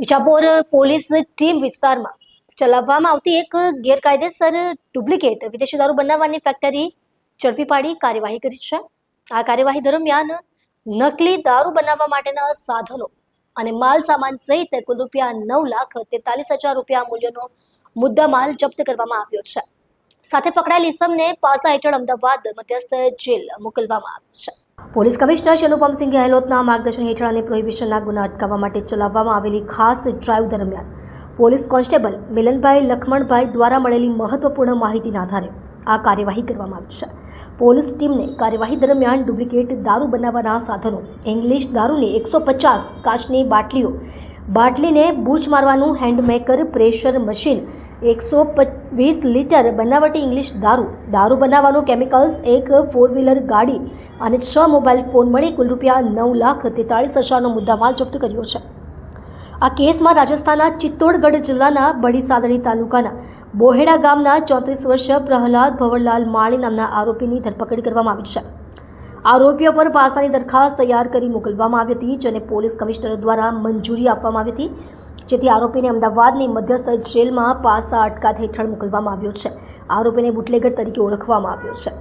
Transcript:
Vijapur police team વિસ્તારમાં ચલાવવામાં આવતી એક ગેરકાયદેસર ડુપ્લિકેટ વિદેશી દારૂ બનાવવાની ફેક્ટરી ઝડપી પાડી કાર્યવાહી કરી છે. આ કાર્યવાહી દરમિયાન નકલી દારૂ બનાવવા માટેના સાધનો અને માલ સામાન સહિત કુલ રૂપિયા નવ લાખ તેતાલીસ હજાર રૂપિયા મૂલ્યનો મુદ્દામાલ જપ્ત કરવામાં આવ્યો છે. સાથે પકડાયેલ ઇસમને પાસા હેઠળ અમદાવાદ મધ્યસ્થ જેલ મોકલવામાં આવ્યો છે. પોલીસ કમિશનર શ્રી અનુપમસિંહ ગહેલોતના માર્ગદર્શન હેઠળ અને પ્રોહિબિશનના ગુના અટકાવવા માટે ચલાવવામાં આવેલી ખાસ ડ્રાઇવ દરમિયાન પોલીસ કોન્સ્ટેબલ મિલનભાઈ લખમણભાઈ દ્વારા મળેલી મહત્વપૂર્ણ માહિતીના આધારે આ કાર્યવાહી કરવામાં આવી છે. પોલીસ ટીમને કાર્યવાહી દરમિયાન ડુપ્લિકેટ દારૂ બનાવવાના સાધનો ઇંગ્લિશ દારૂની એકસો પચાસ કાચની બાટલીઓ બાટલીને બૂચ મારવાનું હેન્ડમેકર પ્રેશર મશીન એકસો વીસ લીટર બનાવટી ઇંગ્લિશ દારૂ. દારૂ બનાવવાનું કેમિકલ્સ એક ફોર વ્હીલર ગાડી અને છ મોબાઈલ ફોન મળી કુલ રૂપિયા નવ લાખ તેતાળીસ હજારનો મુદ્દામાલ જપ્ત કર્યો છે. આ કેસમાં રાજસ્થાનના ચિત્તોડગઢ જિલ્લાના બડીસાદડી તાલુકાના બોહેડા ગામના ચોત્રીસ વર્ષ પ્રહલાદ ભવરલાલ માળી નામના આરોપીની ધરપકડ કરવામાં આવી છે. આરોપીઓ પર પાસાની દરખાસ્ત તૈયાર કરી મોકલવામાં આવી હતી, જેને પોલીસ કમિશનર દ્વારા મંજૂરી આપવામાં આવી હતી. જેથી આરોપીને અમદાવાદની મધ્યસ્થ જેલમાં પાસા અટકાત હેઠળ મોકલવામાં આવ્યો છે. આરોપીને બુટલેગર તરીકે ઓળખવામાં આવ્યો છે.